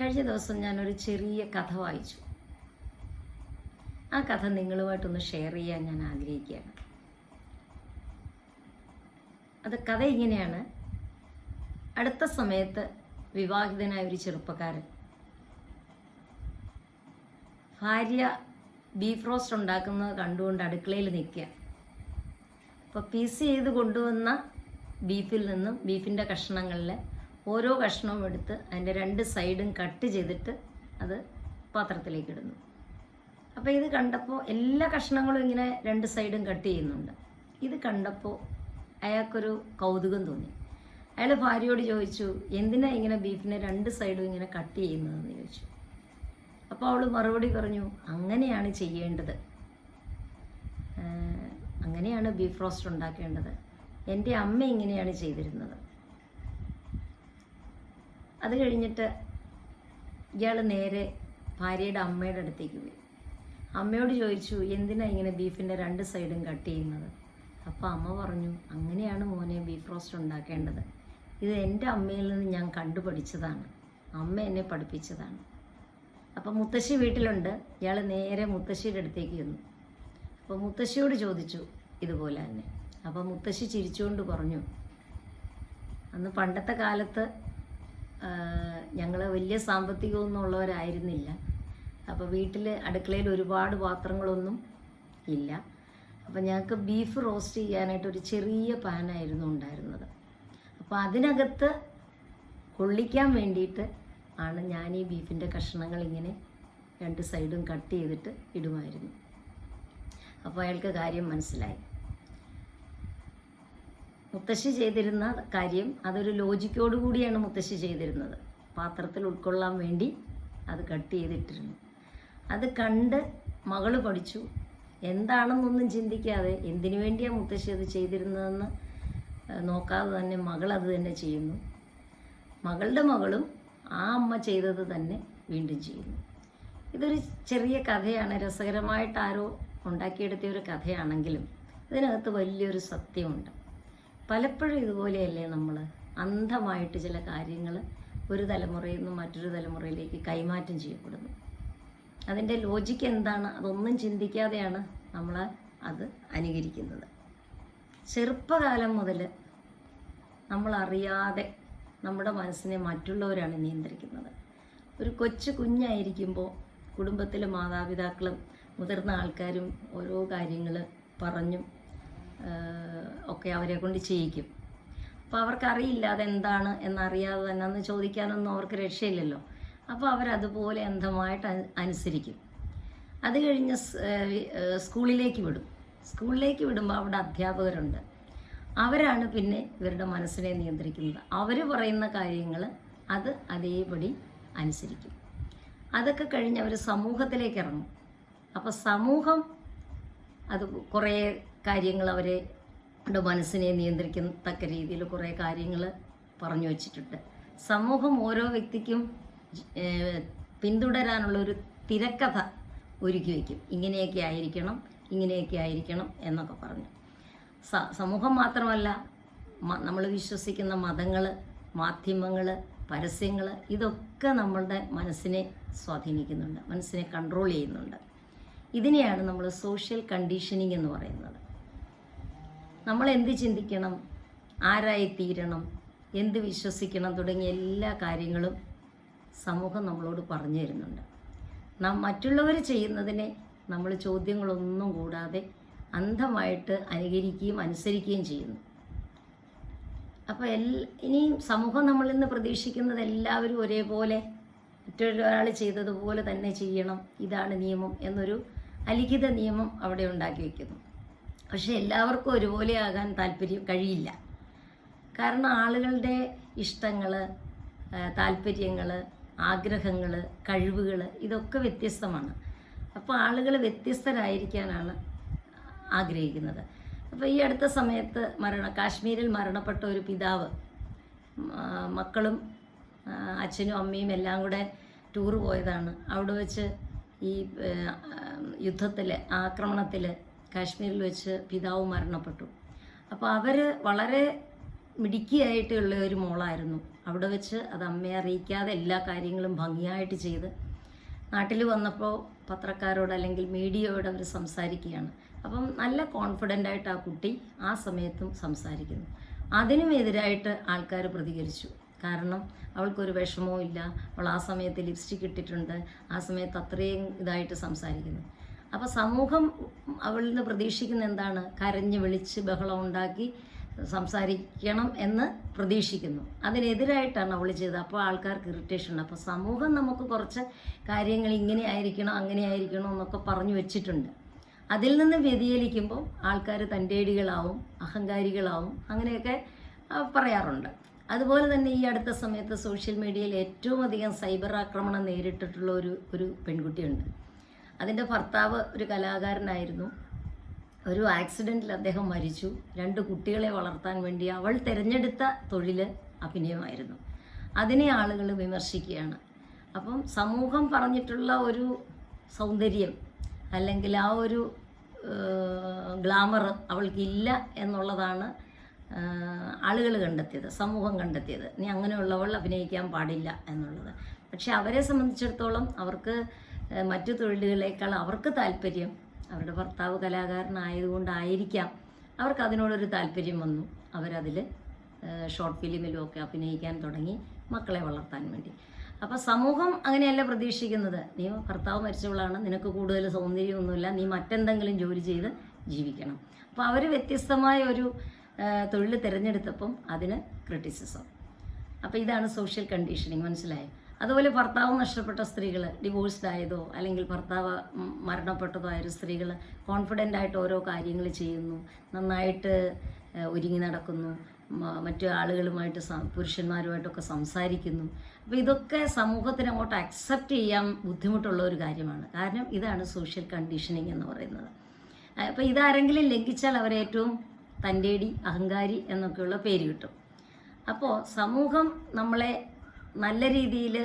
കഴിഞ്ഞ ദിവസം ഞാനൊരു ചെറിയ കഥ വായിച്ചു. ആ കഥ നിങ്ങളുമായിട്ടൊന്ന് ഷെയർ ചെയ്യാൻ ഞാൻ ആഗ്രഹിക്കുകയാണ്. അത് കഥ ഇങ്ങനെയാണ്. അടുത്ത സമയത്ത് വിവാഹിതനായ ഒരു ചെറുപ്പക്കാരൻ ഭാര്യ ബീഫ് റോസ്റ്റ് ഉണ്ടാക്കുന്നത് കണ്ടുകൊണ്ട് അടുക്കളയിൽ നിൽക്കുക. അപ്പോൾ പീസ് ചെയ്ത് കൊണ്ടുവന്ന ബീഫിൽ നിന്നും ബീഫിന്റെ കഷ്ണങ്ങളിൽ ഓരോ കഷ്ണവും എടുത്ത് അതിന്റെ രണ്ട് സൈഡും കട്ട് ചെയ്തിട്ട് അത് പാത്രത്തിലേക്ക് ഇടുന്നു. അപ്പോൾ ഇത് കണ്ടപ്പോൾ എല്ലാ കഷ്ണങ്ങളും ഇങ്ങനെ രണ്ട് സൈഡും കട്ട് ചെയ്യുന്നുണ്ട്. ഇത് കണ്ടപ്പോൾ അയാൾക്കൊരു കൗതുകം തോന്നി. അയാൾ ഭാര്യയോട് ചോദിച്ചു എന്തിനാ ഇങ്ങനെ ബീഫിനെ രണ്ട് സൈഡും ഇങ്ങനെ കട്ട് ചെയ്യുന്നതെന്ന് ചോദിച്ചു. അപ്പോൾ അവൾ മറുപടി പറഞ്ഞു അങ്ങനെയാണ് ചെയ്യേണ്ടത്. അങ്ങനെയാണ് ബീഫ് റോസ്റ്റ് ഉണ്ടാക്കേണ്ടത്. എന്റെ അമ്മ ഇങ്ങനെയാണ് ചെയ്തിരുന്നത്. അത് കഴിഞ്ഞിട്ട് ഇയാൾ നേരെ ഭാര്യയുടെ അമ്മയുടെ അടുത്തേക്ക് പോയി. അമ്മയോട് ചോദിച്ചു എന്തിനാ ഇങ്ങനെ ബീഫിന്റെ രണ്ട് സൈഡും കട്ട് ചെയ്യുന്നത്? അപ്പോൾ അമ്മ പറഞ്ഞു അങ്ങനെയാണ് മോനെ ബീഫ് റോസ്റ്റ് ഉണ്ടാക്കേണ്ടത്. ഇത് എന്റെ അമ്മയിൽ നിന്ന് ഞാൻ കണ്ടുപഠിച്ചതാണ്. അമ്മ എന്നെ പഠിപ്പിച്ചതാണ്. അപ്പോൾ മുത്തശ്ശി വീട്ടിലുണ്ട്. ഇയാൾ നേരെ മുത്തശ്ശിയുടെ അടുത്തേക്ക് ചെന്നു. അപ്പോൾ മുത്തശ്ശിയോട് ചോദിച്ചു ഇതുപോലെ തന്നെ. അപ്പോൾ മുത്തശ്ശി ചിരിച്ചുകൊണ്ട് പറഞ്ഞു അന്ന് പണ്ടത്തെ കാലത്ത് ഞങ്ങൾ വലിയ സാമ്പത്തികമൊന്നും ഉള്ളവരായിരുന്നില്ല. അപ്പോൾ വീട്ടിൽ അടുക്കളയിൽ ഒരുപാട് പാത്രങ്ങളൊന്നും ഇല്ല. അപ്പോൾ ഞങ്ങൾക്ക് ബീഫ് റോസ്റ്റ് ചെയ്യാനായിട്ട് ഒരു ചെറിയ പാനായിരുന്നു ഉണ്ടായിരുന്നത്. അപ്പോൾ അതിനകത്ത് കൊള്ളിക്കാൻ വേണ്ടിയിട്ട് ആണ് ഞാൻ ഈ ബീഫിന്റെ കഷ്ണങ്ങൾ ഇങ്ങനെ രണ്ട് സൈഡും കട്ട് ചെയ്തിട്ട് ഇടുമായിരുന്നു. അപ്പോൾ അയാൾക്ക് കാര്യം മനസ്സിലായി. മുത്തശ്ശി ചെയ്തിരുന്ന കാര്യം അതൊരു ലോജിക്കോട് കൂടിയാണ് മുത്തശ്ശി ചെയ്തിരുന്നത്. പാത്രത്തിൽ ഉൾക്കൊള്ളാൻ വേണ്ടി അത് കട്ട് ചെയ്തിട്ടിരുന്നു. അത് കണ്ട് മകൾ പഠിച്ചു. എന്താണെന്നൊന്നും ചിന്തിക്കാതെ എന്തിനു വേണ്ടിയാണ് മുത്തശ്ശി അത് ചെയ്തിരുന്നതെന്ന് നോക്കാതെ തന്നെ മകൾ അത് തന്നെ ചെയ്യുന്നു. മകളുടെ മകളും ആ അമ്മ ചെയ്തത് തന്നെ വീണ്ടും ചെയ്യുന്നു. ഇതൊരു ചെറിയ കഥയാണ്. രസകരമായിട്ട് ആരോ ഉണ്ടാക്കിയെടുത്തിയ ഒരു കഥയാണെങ്കിലും ഇതിനകത്ത് വലിയൊരു സത്യമുണ്ട്. പലപ്പോഴും ഇതുപോലെയല്ലേ നമ്മൾ അന്ധമായിട്ട് ചില കാര്യങ്ങൾ ഒരു തലമുറയിൽ നിന്ന് മറ്റൊരു തലമുറയിലേക്ക് കൈമാറ്റം ചെയ്യപ്പെടുന്നു. അതിന്റെ ലോജിക്ക് എന്താണ്? അതൊന്നും ചിന്തിക്കാതെയാണ് നമ്മൾ അത് അനുകരിക്കുന്നത്. ചെറുപ്പകാലം മുതൽ നമ്മൾ അറിയാതെ നമ്മുടെ മനസ്സിനെ മറ്റുള്ളവരാണ് നിയന്ത്രിക്കുന്നത്. ഒരു കൊച്ചു കുഞ്ഞായിരിക്കുമ്പോൾ കുടുംബത്തിലെ മാതാപിതാക്കളും മുതിർന്ന ആൾക്കാരും ഓരോ കാര്യങ്ങൾ പറഞ്ഞും ഒക്കെ അവരെ കൊണ്ട് ചെയ്യിക്കും. അപ്പോൾ അവർക്കറിയില്ല അതെന്താണ് എന്നറിയാതെ തന്നെ അന്ന് ചോദിക്കാനൊന്നും അവർക്ക് രക്ഷയില്ലല്ലോ. അപ്പോൾ അവരതുപോലെ അന്ധമായിട്ട് അനു- അനുസരിക്കും. അത് കഴിഞ്ഞ് സ്കൂളിലേക്ക് വിടും. സ്കൂളിലേക്ക് വിടുമ്പോൾ അവിടെ അധ്യാപകരുണ്ട്. അവരാണ് പിന്നെ ഇവരുടെ മനസ്സിനെ നിയന്ത്രിക്കുന്നത്. അവർ പറയുന്ന കാര്യങ്ങൾ അത് അതേപടി അനുസരിക്കും. അതൊക്കെ കഴിഞ്ഞ് അവർ സമൂഹത്തിലേക്ക് ഇറങ്ങും. അപ്പോൾ സമൂഹം അത് കുറേ കാര്യങ്ങൾ അവരെ മനസ്സിനെ നിയന്ത്രിക്കത്തക്ക രീതിയിൽ കുറേ കാര്യങ്ങൾ പറഞ്ഞു വച്ചിട്ടുണ്ട്. സമൂഹം ഓരോ വ്യക്തിക്കും പിന്തുടരാനുള്ള ഒരു തിരക്കഥ ഒരുക്കി വയ്ക്കും ഇങ്ങനെയൊക്കെ ആയിരിക്കണം ഇങ്ങനെയൊക്കെ ആയിരിക്കണം എന്നൊക്കെ പറഞ്ഞു. സ സമൂഹം മാത്രമല്ല നമ്മൾ വിശ്വസിക്കുന്ന മതങ്ങൾ മാധ്യമങ്ങൾ പരസ്യങ്ങൾ ഇതൊക്കെ നമ്മളുടെ മനസ്സിനെ സ്വാധീനിക്കുന്നുണ്ട് മനസ്സിനെ കൺട്രോൾ ചെയ്യുന്നുണ്ട്. ഇതിനെയാണ് നമ്മൾ സോഷ്യൽ കണ്ടീഷനിങ് എന്ന് പറയുന്നത്. നമ്മൾ എന്ത് ചിന്തിക്കണം? ആരായി തീരണം? എന്ത് വിശ്വസിക്കണം? തുടങ്ങിയ എല്ലാ കാര്യങ്ങളും സമൂഹം നമ്മളോട് പറഞ്ഞു തരുന്നുണ്ട്. നാം മറ്റുള്ളവർ ചെയ്യുന്നതിനെ നമ്മൾ ചോദ്യങ്ങളൊന്നും കൂടാതെ അന്ധമായിട്ട് അനുകരിക്കുകയും അനുസരിക്കുകയും ചെയ്യുന്നു. അപ്പോൾ എൽ ഇനിയും സമൂഹം നമ്മളിൽ നിന്ന് പ്രതീക്ഷിക്കുന്നത് എല്ലാവരും ഒരേപോലെ മറ്റൊരാൾ ചെയ്തതുപോലെ തന്നെ ചെയ്യണം. ഇതാണ് നിയമം എന്നൊരു അലിഖിത നിയമം അവിടെ ഉണ്ടാക്കി വയ്ക്കുന്നു പക്ഷെ എല്ലാവർക്കും ഒരുപോലെ ആകാൻ താല്പര്യം കഴിയില്ല. കാരണം ആളുകളുടെ ഇഷ്ടങ്ങൾ താല്പര്യങ്ങൾ ആഗ്രഹങ്ങൾ കഴിവുകൾ ഇതൊക്കെ വ്യത്യസ്തമാണ്. അപ്പോൾ ആളുകൾ വ്യത്യസ്തരായിരിക്കാനാണ് ആഗ്രഹിക്കുന്നത്. അപ്പോൾ ഈ അടുത്ത സമയത്ത് മരണ കാശ്മീരിൽ മരണപ്പെട്ട ഒരു പിതാവ് മക്കളും അച്ഛനും അമ്മയും എല്ലാം കൂടെ ടൂർ പോയതാണ്. അവിടെ വെച്ച് ഈ യുദ്ധത്തിൽ ആക്രമണത്തിൽ കാശ്മീരിൽ വെച്ച് പിതാവ് മരണപ്പെട്ടു. അപ്പോൾ അവർ വളരെ മിടുക്കിയായിട്ടുള്ള ഒരു മോളായിരുന്നു. അവിടെ വെച്ച് അത് അമ്മയെ അറിയിക്കാതെ എല്ലാ കാര്യങ്ങളും ഭംഗിയായിട്ട് ചെയ്ത് നാട്ടിൽ വന്നപ്പോൾ പത്രക്കാരോട് അല്ലെങ്കിൽ മീഡിയയോട് അവർ സംസാരിക്കുകയാണ്. അപ്പം നല്ല കോൺഫിഡന്റ് ആയിട്ട് ആ കുട്ടി ആ സമയത്തും സംസാരിക്കുന്നു. അതിനും എതിരായിട്ട് ആൾക്കാർ പ്രതികരിച്ചു. കാരണം അവൾക്കൊരു വിഷമവും ഇല്ല. അവൾ ആ സമയത്ത് ലിപ്സ്റ്റിക് ഇട്ടിട്ടുണ്ട്. ആ സമയത്ത് അത്രയും ഇതായിട്ട് സംസാരിക്കുന്നു. അപ്പോൾ സമൂഹം അവളിൽ നിന്ന് പ്രതീക്ഷിക്കുന്ന എന്താണ്? കരഞ്ഞ് വിളിച്ച് ബഹളം ഉണ്ടാക്കി സംസാരിക്കണം എന്ന് പ്രതീക്ഷിക്കുന്നു. അതിനെതിരായിട്ടാണ് അവൾ ചെയ്തത്. അപ്പോൾ ആൾക്കാർക്ക് ഇറിറ്റേഷൻ ഉണ്ട്. അപ്പോൾ സമൂഹം നമുക്ക് കുറച്ച് കാര്യങ്ങൾ ഇങ്ങനെ ആയിരിക്കണം അങ്ങനെ ആയിരിക്കണം എന്നൊക്കെ പറഞ്ഞു വെച്ചിട്ടുണ്ട്. അതിൽ നിന്ന് വ്യതിചലിക്കുമ്പോൾ ആൾക്കാർ തന്റെടികളാവും അഹങ്കാരികളാവും അങ്ങനെയൊക്കെ പറയാറുണ്ട്. അതുപോലെ തന്നെ ഈ അടുത്ത സമയത്ത് സോഷ്യൽ മീഡിയയിൽ ഏറ്റവും അധികം സൈബർ ആക്രമണം നേരിട്ടിട്ടുള്ള ഒരു ഒരു പെൺകുട്ടിയുണ്ട്. അതിന്റെ ഭർത്താവ് ഒരു കലാകാരനായിരുന്നു. ഒരു ആക്സിഡന്റിൽ അദ്ദേഹം മരിച്ചു. രണ്ട് കുട്ടികളെ വളർത്താൻ വേണ്ടി അവൾ തിരഞ്ഞെടുത്ത തൊഴിൽ അഭിനയമായിരുന്നു. അതിനെ ആളുകൾ വിമർശിക്കുകയാണ്. അപ്പം സമൂഹം പറഞ്ഞിട്ടുള്ള ഒരു സൗന്ദര്യം അല്ലെങ്കിൽ ആ ഒരു ഗ്ലാമർ അവൾക്കില്ല എന്നുള്ളതാണ് ആളുകൾ കണ്ടെത്തിയത് സമൂഹം കണ്ടെത്തിയത്. നീ അങ്ങനെയുള്ളവൾ അഭിനയിക്കാൻ പാടില്ല എന്നുള്ളത്. പക്ഷെ അവരെ സംബന്ധിച്ചിടത്തോളം അവർക്ക് മറ്റു തൊഴിലുകളേക്കാൾ അവർക്ക് താല്പര്യം അവരുടെ ഭർത്താവ് കലാകാരനായതുകൊണ്ടായിരിക്കാം അവർക്ക് അതിനോടൊരു താല്പര്യം വന്നു. അവരതിൽ ഷോർട്ട് ഫിലിമിലും ഒക്കെ അഭിനയിക്കാൻ തുടങ്ങി മക്കളെ വളർത്താൻ വേണ്ടി. അപ്പോൾ സമൂഹം അങ്ങനെയല്ല പ്രതീക്ഷിക്കുന്നത്. നീ ഭർത്താവ് മരിച്ചവളാണ് നിനക്ക് കൂടുതൽ സൗന്ദര്യമൊന്നുമില്ല നീ മറ്റെന്തെങ്കിലും ജോലി ചെയ്ത് ജീവിക്കണം. അപ്പോൾ അവർ വ്യത്യസ്തമായ ഒരു തൊഴിൽ തിരഞ്ഞെടുത്തപ്പം അതിന് ക്രിറ്റിസിസം. അപ്പോൾ ഇതാണ് സോഷ്യൽ കണ്ടീഷനിങ്. മനസ്സിലായോ? അതുപോലെ ഭർത്താവ് നഷ്ടപ്പെട്ട സ്ത്രീകൾ ഡിവോഴ്സ്ഡ് ആയതോ അല്ലെങ്കിൽ ഭർത്താവ് മരണപ്പെട്ടതോ ആയ സ്ത്രീകൾ കോൺഫിഡന്റ് ആയിട്ട് ഓരോ കാര്യങ്ങൾ ചെയ്യുന്നു നന്നായിട്ട് ഒരുങ്ങി നടക്കുന്നു മറ്റു ആളുകളുമായിട്ട് പുരുഷന്മാരുമായിട്ടൊക്കെ സംസാരിക്കുന്നു. അപ്പോൾ ഇതൊക്കെ സമൂഹത്തിന് അങ്ങോട്ട് അക്സെപ്റ്റ് ചെയ്യാൻ ബുദ്ധിമുട്ടുള്ള ഒരു കാര്യമാണ്. കാരണം ഇതാണ് സോഷ്യൽ കണ്ടീഷനിങ് എന്ന് പറയുന്നത്. അപ്പോൾ ഇതാരെങ്കിലും ലംഘിച്ചാൽ അവരേറ്റവും തന്റെടി അഹങ്കാരി എന്നൊക്കെയുള്ള പേര് കിട്ടും. അപ്പോൾ സമൂഹം നമ്മളെ നല്ല രീതിയിൽ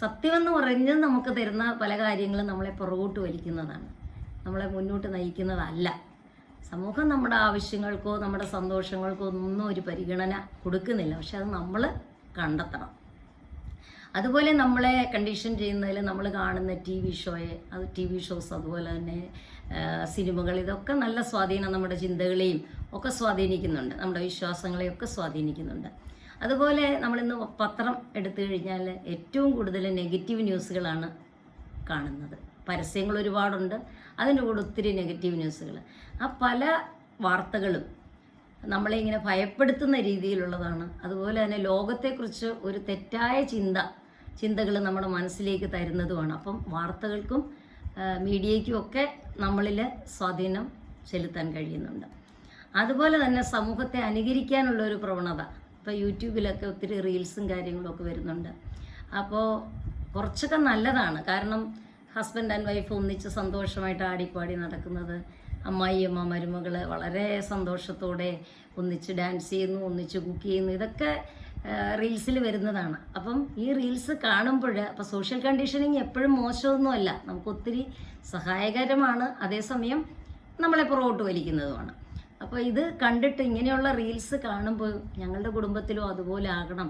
സത്യമെന്ന് പറഞ്ഞ് നമുക്ക് തരുന്ന പല കാര്യങ്ങളും നമ്മളെ പുറകോട്ട് വലിക്കുന്നതാണ്. നമ്മളെ മുന്നോട്ട് നയിക്കുന്നതല്ല. സമൂഹം നമ്മുടെ ആവശ്യങ്ങൾക്കോ നമ്മുടെ സന്തോഷങ്ങൾക്കോ ഒന്നും ഒരു പരിഗണന കൊടുക്കുന്നില്ല. പക്ഷെ അത് നമ്മൾ കണ്ടെത്തണം. അതുപോലെ നമ്മളെ കണ്ടീഷൻ ചെയ്യുന്നതിൽ നമ്മൾ കാണുന്ന ടി വി ഷോയെ അത് ടി വി ഷോസ് അതുപോലെ തന്നെ സിനിമകൾ ഇതൊക്കെ നല്ല സ്വാധീനം നമ്മുടെ ചിന്തകളെയും ഒക്കെ സ്വാധീനിക്കുന്നുണ്ട്. നമ്മുടെ വിശ്വാസങ്ങളെയൊക്കെ സ്വാധീനിക്കുന്നുണ്ട്. അതുപോലെ നമ്മളിന്ന് പത്രം എടുത്തു കഴിഞ്ഞാൽ ഏറ്റവും കൂടുതൽ നെഗറ്റീവ് ന്യൂസുകളാണ് കാണുന്നത്. പരസ്യങ്ങൾ ഒരുപാടുണ്ട് അതിന്റെ കൂടെ ഒത്തിരി നെഗറ്റീവ് ന്യൂസുകൾ ആ പല വാർത്തകളും നമ്മളെ ഇങ്ങനെ ഭയപ്പെടുത്തുന്ന രീതിയിലുള്ളതാണ്. അതുപോലെ തന്നെ ലോകത്തെക്കുറിച്ച് ഒരു തെറ്റായ ചിന്ത ചിന്തകൾ നമ്മുടെ മനസ്സിലേക്ക് തരുന്നതുമാണ്. അപ്പം വാർത്തകൾക്കും മീഡിയയ്ക്കും ഒക്കെ നമ്മളിൽ സ്വാധീനം ചെലുത്താൻ കഴിയുന്നുണ്ട്. അതുപോലെ തന്നെ സമൂഹത്തെ അനുകരിക്കാനുള്ള ഒരു പ്രവണത ഇപ്പോൾ യൂട്യൂബിലൊക്കെ ഒത്തിരി റീൽസും കാര്യങ്ങളൊക്കെ വരുന്നുണ്ട്. അപ്പോൾ കുറച്ചൊക്കെ നല്ലതാണ്. കാരണം ഹസ്ബൻഡ് ആൻഡ് വൈഫ് ഒന്നിച്ച് സന്തോഷമായിട്ട് ആടിപ്പാടി നടക്കുന്നത് അമ്മായി അമ്മ മരുമകൾ വളരെ സന്തോഷത്തോടെ ഒന്നിച്ച് ഡാൻസ് ചെയ്യുന്നു ഒന്നിച്ച് കുക്ക് ചെയ്യുന്നു. ഇതൊക്കെ റീൽസിൽ വരുന്നതാണ്. അപ്പം ഈ റീൽസ് കാണുമ്പോൾ അപ്പോൾ സോഷ്യൽ കണ്ടീഷനിങ് എപ്പോഴും മോശമൊന്നുമല്ല നമുക്ക് ഒത്തിരി സഹായകരമാണ്. അതേസമയം നമ്മളെ പുറകോട്ട് വലിക്കുന്നതുമാണ്. അപ്പോൾ ഇത് കണ്ടിട്ട് ഇങ്ങനെയുള്ള റീൽസ് കാണുമ്പോൾ ഞങ്ങളുടെ കുടുംബത്തിലും അതുപോലെ ആകണം.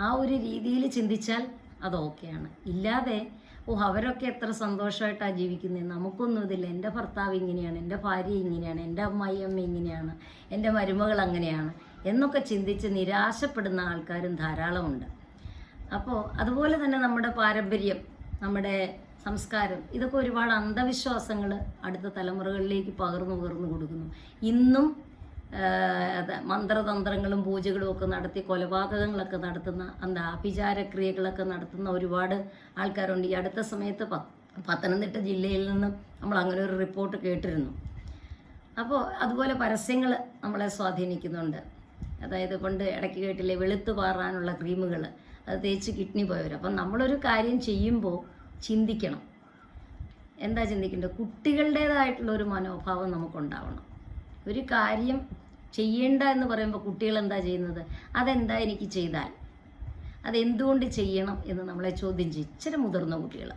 ആ ഒരു രീതിയിൽ ചിന്തിച്ചാൽ അത് ഓക്കെയാണ് ഇല്ലാതെ ഓ അവരൊക്കെ എത്ര സന്തോഷമായിട്ടാണ് ജീവിക്കുന്നത് നമുക്കൊന്നും ഇതില്ല. എന്റെ ഭർത്താവ് ഇങ്ങനെയാണ് എന്റെ ഭാര്യ ഇങ്ങനെയാണ് എന്റെ അമ്മായിയമ്മ ഇങ്ങനെയാണ് എന്റെ മരുമകൾ അങ്ങനെയാണ് എന്നൊക്കെ ചിന്തിച്ച് നിരാശപ്പെടുന്ന ആൾക്കാരും ധാരാളമുണ്ട്. അപ്പോൾ അതുപോലെ തന്നെ നമ്മുടെ പാരമ്പര്യം. നമ്മുടെ സംസ്കാരം. ഇതൊക്കെ ഒരുപാട് അന്ധവിശ്വാസങ്ങൾ അടുത്ത തലമുറകളിലേക്ക് പകർന്നു പകർന്നു കൊടുക്കുന്നു. ഇന്നും മന്ത്രതന്ത്രങ്ങളും പൂജകളും ഒക്കെ നടത്തി കൊലപാതകങ്ങളൊക്കെ നടത്തുന്ന എന്താ ആഭിചാരക്രിയകളൊക്കെ നടത്തുന്ന ഒരുപാട് ആൾക്കാരുണ്ട്. ഈ അടുത്ത സമയത്ത് പത്തനംതിട്ട ജില്ലയിൽ നിന്നും നമ്മൾ അങ്ങനെ ഒരു റിപ്പോർട്ട് കേട്ടിരുന്നു. അപ്പോൾ അതുപോലെ പരസ്യങ്ങൾ നമ്മളെ സ്വാധീനിക്കുന്നുണ്ട്. അതായത് പണ്ട് ഇടയ്ക്ക് കേട്ടില്ലേ വെളുത്തു പാറാനുള്ള ക്രീമുകൾ അത് തേച്ച് കിഡ്നി പോയവർ അപ്പം നമ്മളൊരു കാര്യം ചെയ്യുമ്പോൾ ചിന്തിക്കണം. എന്താ ചിന്തിക്കേണ്ടത്? കുട്ടികളുടേതായിട്ടുള്ള ഒരു മനോഭാവം നമുക്കുണ്ടാവണം. ഒരു കാര്യം ചെയ്യേണ്ട എന്ന് പറയുമ്പോൾ കുട്ടികൾ എന്താ ചെയ്യുന്നത്? അതെന്താ എനിക്ക് ചെയ്താൽ? അതെന്തുകൊണ്ട് ചെയ്യണം എന്ന് നമ്മളെ ചോദ്യം ചെയ്യും. ഇച്ചിരി മുതിർന്ന കുട്ടികൾ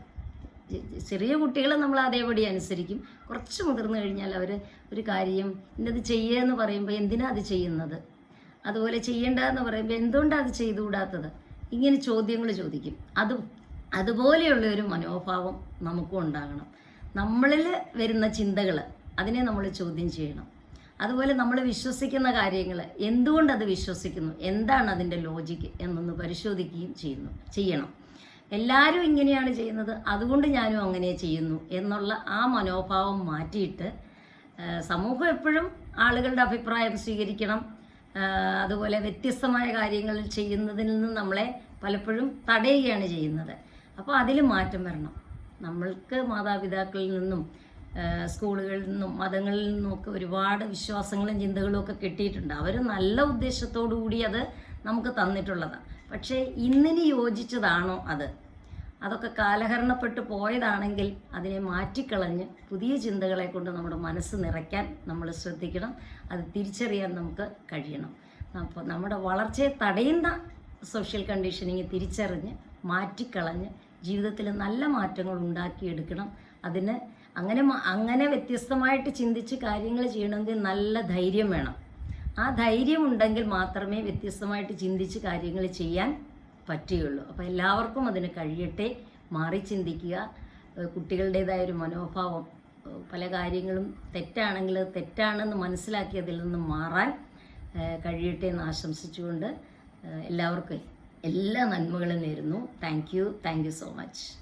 ചെറിയ കുട്ടികൾ നമ്മൾ അതേപടി അനുസരിക്കും. കുറച്ച് മുതിർന്നു കഴിഞ്ഞാൽ അവർ ഒരു കാര്യം ഇന്നത് ചെയ്യുക എന്ന് പറയുമ്പോൾ എന്തിനാ അത് ചെയ്യുന്നത്? അതുപോലെ ചെയ്യേണ്ടതെന്ന് പറയുമ്പോൾ എന്തുകൊണ്ടാണ് അത് ചെയ്തുകൂടാത്തത്? ഇങ്ങനെ ചോദ്യങ്ങൾ ചോദിക്കും. അത് അതുപോലെയുള്ള ഒരു മനോഭാവം നമുക്കും ഉണ്ടാകണം. നമ്മളിൽ വരുന്ന ചിന്തകൾ അതിനെ നമ്മൾ ചോദ്യം ചെയ്യണം. അതുപോലെ നമ്മൾ വിശ്വസിക്കുന്ന കാര്യങ്ങൾ എന്തുകൊണ്ട് അത് വിശ്വസിക്കുന്നു? എന്താണ് അതിന്റെ ലോജിക്ക് എന്നൊന്ന് പരിശോധിക്കുകയും ചെയ്യുന്നു ചെയ്യണം. എല്ലാവരും ഇങ്ങനെയാണ് ചെയ്യുന്നത്. അതുകൊണ്ട് ഞാനും അങ്ങനെ ചെയ്യുന്നു എന്നുള്ള ആ മനോഭാവം മാറ്റിയിട്ട് സമൂഹം എപ്പോഴും ആളുകളുടെ അഭിപ്രായം സ്വീകരിക്കണം അതുപോലെ വ്യത്യസ്തമായ കാര്യങ്ങൾ ചെയ്യുന്നതിൽ നിന്ന് നമ്മളെ പലപ്പോഴും തടയുകയാണ് ചെയ്യുന്നത്. അപ്പോൾ അതിൽ മാറ്റം വരണം. നമ്മൾക്ക് മാതാപിതാക്കളിൽ നിന്നും സ്കൂളുകളിൽ നിന്നും മതങ്ങളിൽ നിന്നും ഒക്കെ ഒരുപാട് വിശ്വാസങ്ങളും ചിന്തകളും ഒക്കെ കിട്ടിയിട്ടുണ്ട്. അവർ നല്ല ഉദ്ദേശത്തോടു കൂടി അത് നമുക്ക് തന്നിട്ടുള്ളതാണ്. പക്ഷേ ഇന്നിന് യോജിച്ചതാണോ അത്? അതൊക്കെ കാലഹരണപ്പെട്ട് പോയതാണെങ്കിൽ അതിനെ മാറ്റിക്കളഞ്ഞ് പുതിയ ചിന്തകളെ കൊണ്ട് നമ്മുടെ മനസ്സ് നിറയ്ക്കാൻ നമ്മൾ ശ്രദ്ധിക്കണം. അത് തിരിച്ചറിയാൻ നമുക്ക് കഴിയണം. അപ്പോൾ നമ്മുടെ വളർച്ചയെ തടയുന്ന സോഷ്യൽ കണ്ടീഷനിങ് തിരിച്ചറിഞ്ഞ് മാറ്റിക്കളഞ്ഞ് ജീവിതത്തിൽ നല്ല മാറ്റങ്ങൾ ഉണ്ടാക്കിയെടുക്കണം. അതിന് അങ്ങനെ അങ്ങനെ വ്യത്യസ്തമായിട്ട് ചിന്തിച്ച് കാര്യങ്ങൾ ചെയ്യണമെങ്കിൽ നല്ല ധൈര്യം വേണം. ആ ധൈര്യം ഉണ്ടെങ്കിൽ മാത്രമേ വ്യത്യസ്തമായിട്ട് ചിന്തിച്ച് കാര്യങ്ങൾ ചെയ്യാൻ പറ്റുകയുള്ളൂ. അപ്പോൾ എല്ലാവർക്കും അതിന് കഴിയട്ടെ. മാറി ചിന്തിക്കുക. കുട്ടികളുടേതായ ഒരു മനോഭാവം. പല കാര്യങ്ങളും തെറ്റാണെങ്കിൽ തെറ്റാണെന്ന് മനസ്സിലാക്കി അതിൽ നിന്ന് മാറാൻ കഴിയട്ടെ എന്ന് ആശംസിച്ചുകൊണ്ട് എല്ലാവർക്കും എല്ലാ നന്മകളും നേരുന്നു. Thank you. Thank you so much.